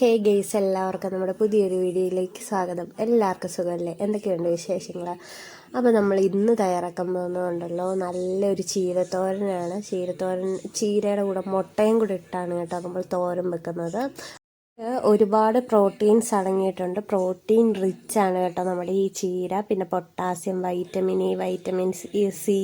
ഹേ guys എല്ലാവർക്കും നമ്മുടെ പുതിയൊരു വീഡിയോയിലേക്ക് സ്വാഗതം. എല്ലാവർക്കും സുഖമല്ലേ? എന്തൊക്കെയുണ്ട് വിശേഷങ്ങൾ അപ്പോൾ നമ്മൾ ഇന്ന് തയ്യാറാക്കാൻ പോകുന്നതുണ്ടല്ലോ നല്ലൊരു ചീരത്തോരനാണ്. ചീരത്തോരൻ ചീരയുടെ കൂടെ മുട്ടയും കൂടെ ഇട്ടാണ് കേട്ടോ നമ്മൾ തോരൻ വെക്കുന്നത്. ഒരുപാട് പ്രോട്ടീൻസ് അടങ്ങിയിട്ടുണ്ട്. പ്രോട്ടീൻ റിച്ച് ആണ് കേട്ടോ നമ്മുടെ ഈ ചീര. പിന്നെ potassium vitamin E vitamin C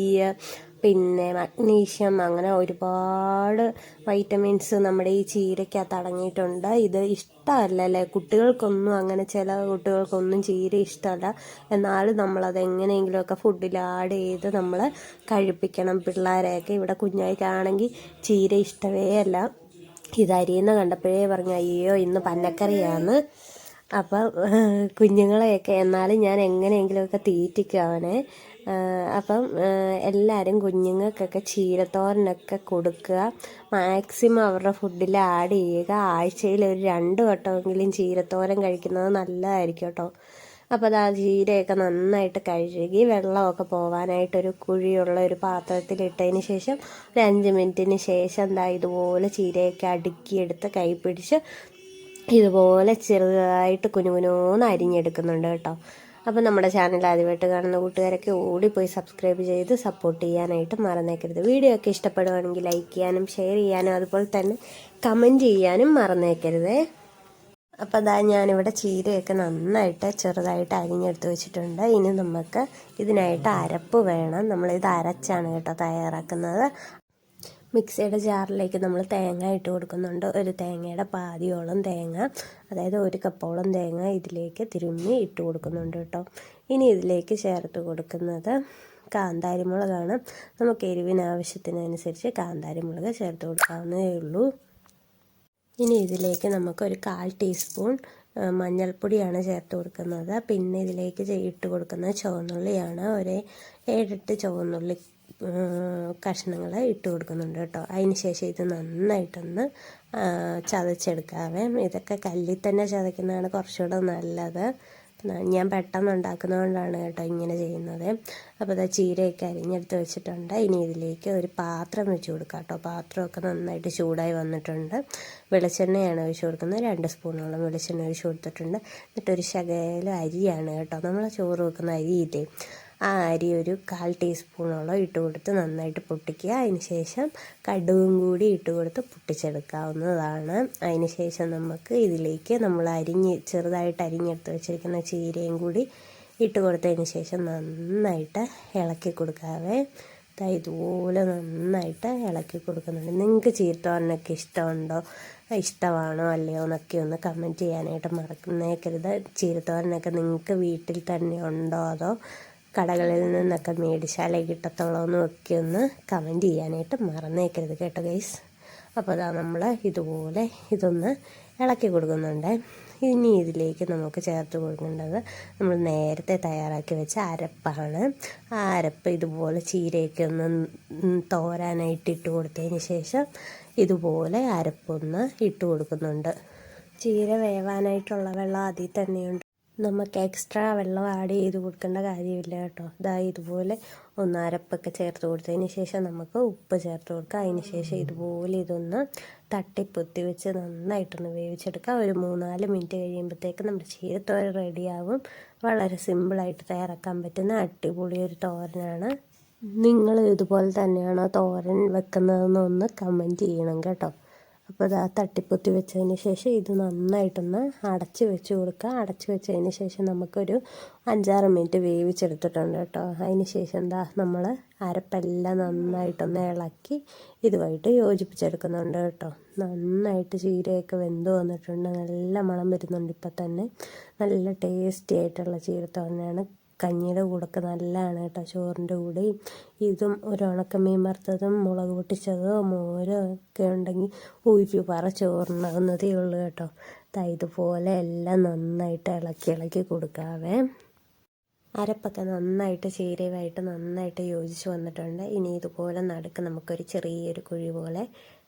പിന്നെ മഗ്നീഷ്യം അങ്ങനെ ഒരുപാട് വൈറ്റമിൻസ് നമ്മുടെ ഈ ചീരയ്ക്കകത്ത് അടങ്ങിയിട്ടുണ്ട്. ഇത് ഇഷ്ടമല്ല അല്ലേ? കുട്ടികൾക്കൊന്നും അങ്ങനെ ചില കുട്ടികൾക്കൊന്നും ചീര ഇഷ്ടമല്ല. എന്നാലും നമ്മളത് എങ്ങനെയെങ്കിലുമൊക്കെ ഫുഡിൽ ആഡ് ചെയ്ത് നമ്മൾ കഴിപ്പിക്കണം. പിള്ളേരെയൊക്കെ ഇവിടെ കുഞ്ഞായിക്കാണെങ്കിൽ ചീര ഇഷ്ടമേ അല്ല. ഇത് അരിയുന്ന കണ്ടപ്പോഴേ പറഞ്ഞു അയ്യോ ഇന്ന് പന്നക്കറിയാണ്. അപ്പം കുഞ്ഞുങ്ങളെയൊക്കെ എന്നാലും ഞാൻ എങ്ങനെയെങ്കിലുമൊക്കെ തീറ്റിക്കും അവനെ. അപ്പം എല്ലാവരും കുഞ്ഞുങ്ങൾക്കൊക്കെ ചീരത്തോരനൊക്കെ കൊടുക്കുക. മാക്സിമം അവരുടെ ഫുഡിൽ ആഡ് ചെയ്യുക. ആഴ്ചയിൽ ഒരു രണ്ട് വട്ടമെങ്കിലും ചീരത്തോരൻ കഴിക്കുന്നത് നല്ലതായിരിക്കും കേട്ടോ. അപ്പോൾ അത് ആ ജീരയൊക്കെ നന്നായിട്ട് കഴുകി വെള്ളമൊക്കെ പോവാനായിട്ടൊരു കുഴിയുള്ള ഒരു പാത്രത്തിലിട്ടതിന് ശേഷം ഒരു അഞ്ച് മിനിറ്റിന് ശേഷം എന്താ ഇതുപോലെ ചീരയൊക്കെ അടുക്കിയെടുത്ത് കൈ പിടിച്ച് ഇതുപോലെ ചെറുതായിട്ട് കുനുകുനോന്ന് അരിഞ്ഞെടുക്കുന്നുണ്ട് കേട്ടോ. അപ്പോൾ നമ്മുടെ ചാനൽ ആദ്യമായിട്ട് കാണുന്ന കൂട്ടുകാരൊക്കെ ഓടിപ്പോയി സബ്സ്ക്രൈബ് ചെയ്ത് സപ്പോർട്ട് ചെയ്യാനായിട്ട് മറന്നേക്കരുത്. വീഡിയോ ഒക്കെ ഇഷ്ടപ്പെടുവാണെങ്കിൽ ലൈക്ക് ചെയ്യാനും ഷെയർ ചെയ്യാനും അതുപോലെ തന്നെ കമന്റ് ചെയ്യാനും മറന്നേക്കരുതേ. അപ്പോൾ അതാ ഞാനിവിടെ ചീരയൊക്കെ നന്നായിട്ട് ചെറുതായിട്ട് അരിഞ്ഞെടുത്ത് വെച്ചിട്ടുണ്ട്. ഇനി നമുക്ക് ഇതിനായിട്ട് അരപ്പ് വേണം. നമ്മളിത് അരച്ചാണ് കേട്ടോ തയ്യാറാക്കുന്നത്. മിക്സിയുടെ ജാറിലേക്ക് നമ്മൾ തേങ്ങ ഇട്ട് കൊടുക്കുന്നുണ്ട്. ഒരു തേങ്ങയുടെ പാതിയോളം തേങ്ങ അതായത് ഒരു കപ്പോളം തേങ്ങ ഇതിലേക്ക് തിരുമ്മി ഇട്ട് കൊടുക്കുന്നുണ്ട് കേട്ടോ. ഇനി ഇതിലേക്ക് ചേർത്ത് കൊടുക്കുന്നത് കാന്താരിമുളകാണ്. നമുക്ക് എരിവിന് ആവശ്യത്തിനനുസരിച്ച് കാന്താരിമുളക് ചേർത്ത് കൊടുക്കാവുന്നതേ ഉള്ളൂ. ഇനി ഇതിലേക്ക് നമുക്ക് ഒരു കാൽ ടീസ്പൂൺ മഞ്ഞൾപ്പൊടിയാണ് ചേർത്ത് കൊടുക്കുന്നത്. പിന്നെ ഇതിലേക്ക് ഇട്ട് കൊടുക്കുന്നത് ചുവന്നുള്ളിയാണ്. ഒരു ഏഴെട്ട് ചുവന്നുള്ളി കഷ്ണങ്ങൾ ഇട്ട് കൊടുക്കുന്നുണ്ട് കേട്ടോ. അതിന് ശേഷം ഇത് നന്നായിട്ടൊന്ന് ചതച്ചെടുക്കാവേ ഇതൊക്കെ കല്ലിൽ തന്നെ ചതയ്ക്കുന്നതാണ് കുറച്ചുകൂടെ നല്ലത്. ഞാൻ പെട്ടെന്ന് ഉണ്ടാക്കുന്നതുകൊണ്ടാണ് കേട്ടോ ഇങ്ങനെ ചെയ്യുന്നത്. അപ്പോൾ ഇതാ ചീരയൊക്കെ അരിഞ്ഞെടുത്ത് വെച്ചിട്ടുണ്ട്. ഇനി ഇതിലേക്ക് ഒരു പാത്രം വെച്ച് കൊടുക്കാം കേട്ടോ. പാത്രമൊക്കെ നന്നായിട്ട് ചൂടായി വന്നിട്ടുണ്ട്. വെളിച്ചെണ്ണയാണ് ഒഴിച്ച് കൊടുക്കുന്നത്. രണ്ട് സ്പൂണോളം വെളിച്ചെണ്ണ ഒഴിച്ച് കൊടുത്തിട്ടുണ്ട്. എന്നിട്ടൊരു ശകലം അരിയാണ് കേട്ടോ. നമ്മൾ ചോറ് വെക്കുന്ന അരിയില്ലേ ആ അരി ഒരു കാൽ ടീസ്പൂണോളം ഇട്ട് കൊടുത്ത് നന്നായിട്ട് പൊട്ടിക്കുക. അതിന് ശേഷം കടുകും കൂടി ഇട്ട് കൊടുത്ത് പൊട്ടിച്ചെടുക്കാവുന്നതാണ്. അതിന് ശേഷം നമുക്ക് ഇതിലേക്ക് നമ്മൾ അരിഞ്ഞ് ചെറുതായിട്ട് അരിഞ്ഞെടുത്ത് വെച്ചിരിക്കുന്ന ചീരയും കൂടി ഇട്ട് കൊടുത്തതിന് ശേഷം നന്നായിട്ട് ഇളക്കി കൊടുക്കാവേ. ഇതുപോലെ നന്നായിട്ട് ഇളക്കി കൊടുക്കുന്നുണ്ട്. നിങ്ങൾക്ക് ചീരത്തോരനൊക്കെ ഇഷ്ടമുണ്ടോ? ഇഷ്ടമാണോ അല്ലയോ എന്നൊക്കെ ഒന്ന് കമന്റ് ചെയ്യാനായിട്ട് മറക്കുന്നേക്കരുത് ചീരത്തോരനൊക്കെ നിങ്ങൾക്ക് വീട്ടിൽ തന്നെ ഉണ്ടോ അതോ കടകളിൽ നിന്നൊക്കെ മേടിച്ചാലേ കിട്ടത്തുള്ളൂ എന്നൊക്കെ ഒന്ന് കമന്റ് ചെയ്യാനായിട്ട് മറന്നേക്കരുത് കേട്ടോ ഗൈസ് അപ്പോൾ അതാ നമ്മൾ ഇതുപോലെ ഇതൊന്ന് ഇളക്കി കൊടുക്കുന്നുണ്ട്. ഇനി ഇതിലേക്ക് നമുക്ക് ചേർത്ത് കൊടുക്കേണ്ടത് നമ്മൾ നേരത്തെ തയ്യാറാക്കി വെച്ച അരപ്പാണ്. ആ അരപ്പ് ഇതുപോലെ ചീരയൊക്കെ ഒന്ന് തോരാനായിട്ട് ഇട്ട് കൊടുത്തതിന് ശേഷം ഇതുപോലെ അരപ്പൊന്ന് ഇട്ട് കൊടുക്കുന്നുണ്ട്. ചീര വേവാനായിട്ടുള്ള വെള്ളം അതിൽ തന്നെയുണ്ട്. നമുക്ക് എക്സ്ട്രാ വെള്ളം ആഡ് ചെയ്ത് കൊടുക്കേണ്ട കാര്യമില്ല കേട്ടോ. ഇതാ ഇതുപോലെ ഒന്ന് അരപ്പൊക്കെ ചേർത്ത് കൊടുത്തതിന് ശേഷം നമുക്ക് ഉപ്പ് ചേർത്ത് കൊടുക്കുക അതിന് ശേഷം ഇതുപോലെ ഇതൊന്ന് തട്ടിപ്പൊത്തി വെച്ച് നന്നായിട്ടൊന്ന് വേവിച്ചെടുക്കുക ഒരു മൂന്നാൽ മിനിറ്റ് കഴിയുമ്പോഴത്തേക്ക് നമ്മുടെ ചീരത്തോരൻ റെഡിയാവും വളരെ സിമ്പിളായിട്ട് തയ്യാറാക്കാൻ പറ്റുന്ന അടിപൊളി ഒരു തോരനാണ്. നിങ്ങൾ ഇതുപോലെ തന്നെയാണോ തോരൻ വെക്കുന്നതെന്നൊന്ന് കമന്റ് ചെയ്യണം കേട്ടോ. അപ്പോൾ അത് തട്ടിപ്പൊത്തി വെച്ചതിന് ശേഷം ഇത് നന്നായിട്ടൊന്ന് അടച്ച് വെച്ച് കൊടുക്കുക. അടച്ച് വെച്ചതിന് ശേഷം നമുക്കൊരു അഞ്ചാറ് മിനിറ്റ് വേവിച്ചെടുത്തിട്ടുണ്ട് കേട്ടോ. അതിന് ശേഷം എന്താ നമ്മൾ അരപ്പെല്ലാം നന്നായിട്ടൊന്ന് ഇളക്കി ഇതുമായിട്ട് യോജിപ്പിച്ചെടുക്കുന്നുണ്ട് കേട്ടോ. നന്നായിട്ട് ചീരയൊക്കെ വെന്ത് വന്നിട്ടുണ്ട്. നല്ല മണം വരുന്നുണ്ട് ഇപ്പം തന്നെ. നല്ല ടേസ്റ്റി ആയിട്ടുള്ള ചീരത്തോരനാണ് കഞ്ഞിയുടെ കൂടെയൊക്കെ നല്ലതാണ് കേട്ടോ ചോറിന്റെ കൂടെയും ഇതും ഒരു ഉണക്കമീൻ വറുത്തതും മുളക് പൊട്ടിച്ചതോ മോരോ ഒക്കെ ഉണ്ടെങ്കിൽ ഊരി പറ ചോറിനാവുന്നതേ ഉള്ളൂ കേട്ടോ. ഇതുപോലെ എല്ലാം നന്നായിട്ട് ഇളക്കി ഇളക്കി കൊടുക്കാവേ. അരപ്പൊക്കെ നന്നായിട്ട് ചേരുവായിട്ട് നന്നായിട്ട് യോജിച്ച് വന്നിട്ടുണ്ട്. ഇനി ഇതുപോലെ നടുക്ക് നമുക്കൊരു ചെറിയൊരു കുഴി പോലെ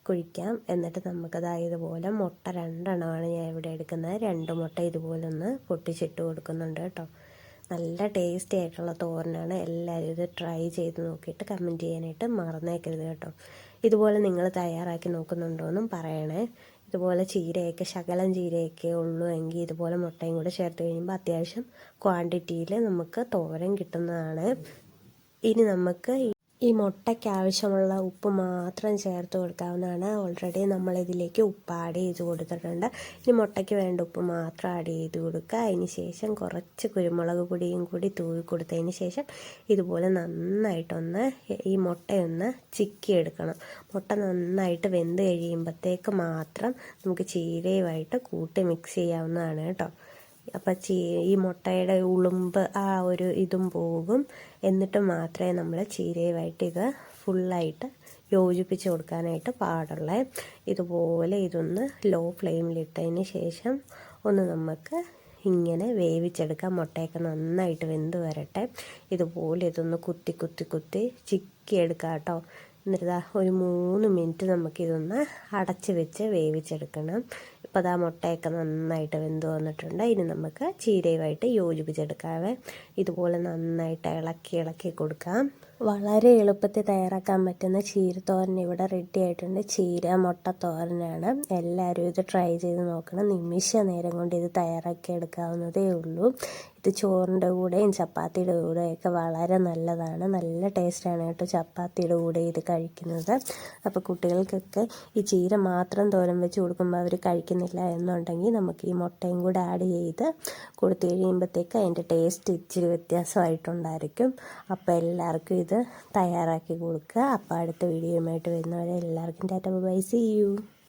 കുഴിക്കാം. എന്നിട്ട് നമുക്കതായതുപോലെ മുട്ട രണ്ടെണ്ണമാണ് ഞാൻ ഇവിടെ എടുക്കുന്നത്. രണ്ട് മുട്ട ഇതുപോലെ ഒന്ന് പൊട്ടിച്ചിട്ട് കൊടുക്കുന്നുണ്ട് കേട്ടോ. നല്ല ടേസ്റ്റി ആയിട്ടുള്ള തോരനാണ്. എല്ലാവരും ഇത് ട്രൈ ചെയ്ത് നോക്കിയിട്ട് കമന്റ് ചെയ്യാനായിട്ട് മറന്നേക്കരുത് കേട്ടോ. ഇതുപോലെ നിങ്ങൾ തയ്യാറാക്കി നോക്കുന്നുണ്ടോ എന്നും പറയണേ. ഇതുപോലെ ചീരയൊക്കെ ശകലം ചീരയൊക്കെ ഉള്ളൂ എങ്കിൽ ഇതുപോലെ മുട്ടയും കൂടെ ചേർത്ത് കഴിയുമ്പോൾ അത്യാവശ്യം ക്വാണ്ടിറ്റിയിൽ നമുക്ക് തോരൻ കിട്ടുന്നതാണ്. ഇനി നമുക്ക് ഈ- മുട്ടയ്ക്ക് ആവശ്യമുള്ള ഉപ്പ് മാത്രം ചേർത്ത് കൊടുക്കാവുന്നതാണ്. ഓൾറെഡി നമ്മളിതിലേക്ക് ഉപ്പ് ആഡ് ചെയ്ത് കൊടുത്തിട്ടുണ്ട്. ഇനി മുട്ടയ്ക്ക് വേണ്ട ഉപ്പ് മാത്രം ആഡ് ചെയ്ത് കൊടുക്കുക. അതിന് ശേഷം കുറച്ച് കുരുമുളക് പൊടിയും കൂടി തൂവി കൊടുത്തതിന് ശേഷം ഇതുപോലെ നന്നായിട്ടൊന്ന് ഈ മുട്ടയൊന്ന് ചിക്കി എടുക്കണം മുട്ട നന്നായിട്ട് വെന്ത് കഴിയുമ്പോഴത്തേക്ക് മാത്രം നമുക്ക് ചീരയുമായിട്ട് കൂട്ടി മിക്സ് ചെയ്യാവുന്നതാണ് കേട്ടോ. അപ്പം ചീ ഈ മുട്ടയുടെ ഉളുമ്പ് ആ ഒരു ഇതും പോകും. എന്നിട്ട് മാത്രമേ നമ്മൾ ചീരയുമായിട്ട് ഇത് ഫുള്ളായിട്ട് യോജിപ്പിച്ച് കൊടുക്കാനായിട്ട് പാടുള്ളേ. ഇതുപോലെ ഇതൊന്ന് ലോ ഫ്ലെയിമിലിട്ടതിന് ശേഷം ഒന്ന് നമുക്ക് ഇങ്ങനെ വേവിച്ചെടുക്കാം. മുട്ടയൊക്കെ നന്നായിട്ട് വെന്ത് വരട്ടെ. ഇതുപോലെ ഇതൊന്ന് കുത്തി കുത്തി കുത്തി ചിക്കി എടുക്കാം കേട്ടോ. എന്നിട്ട് ഒരു മൂന്ന് മിനിറ്റ് നമുക്കിതൊന്ന് അടച്ച് വെച്ച് വേവിച്ചെടുക്കണം. ഇപ്പോൾ അതാ മുട്ടയൊക്കെ നന്നായിട്ട് വെന്ത് വന്നിട്ടുണ്ട്. ഇനി നമുക്ക് ചീരയുമായിട്ട് യോജിപ്പിച്ചെടുക്കാവേ ഇതുപോലെ നന്നായിട്ട് ഇളക്കി ഇളക്കി കൊടുക്കാം. വളരെ എളുപ്പത്തിൽ തയ്യാറാക്കാൻ പറ്റുന്ന ചീരത്തോരൻ ഇവിടെ റെഡി ആയിട്ടുണ്ട്. ചീര മുട്ട തോരനാണ്. എല്ലാവരും ഇത് ട്രൈ ചെയ്ത് നോക്കണം. നിമിഷ നേരം കൊണ്ട് ഇത് തയ്യാറാക്കി എടുക്കാവുന്നതേ ഉള്ളൂ. ഇത് ചോറിന്റെ കൂടെയും ചപ്പാത്തിയുടെ കൂടെയൊക്കെ വളരെ നല്ലതാണ്. നല്ല ടേസ്റ്റാണ് കേട്ടോ ചപ്പാത്തിയുടെ കൂടെ ഇത് കഴിക്കുന്നത്. അപ്പോൾ കുട്ടികൾക്കൊക്കെ ഈ ചീര മാത്രം തോരൻ വെച്ച് കൊടുക്കുമ്പോൾ അവർ കഴിക്കുന്നില്ല എന്നുണ്ടെങ്കിൽ നമുക്ക് ഈ മുട്ടയും കൂടെ ആഡ് ചെയ്ത് കൊടുത്തു കഴിയുമ്പോഴത്തേക്ക് അതിന്റെ ടേസ്റ്റ് ഇച്ചിരി വ്യത്യാസമായിട്ടുണ്ടായിരിക്കും. അപ്പോൾ എല്ലാവർക്കും ഇത് തയ്യാറാക്കി കൊടുക്കുക. അപ്പോൾ അടുത്ത വീഡിയോയുമായിട്ട് വരുന്നവരെ എല്ലാവർക്കും ടാറ്റ ബൈ സി യു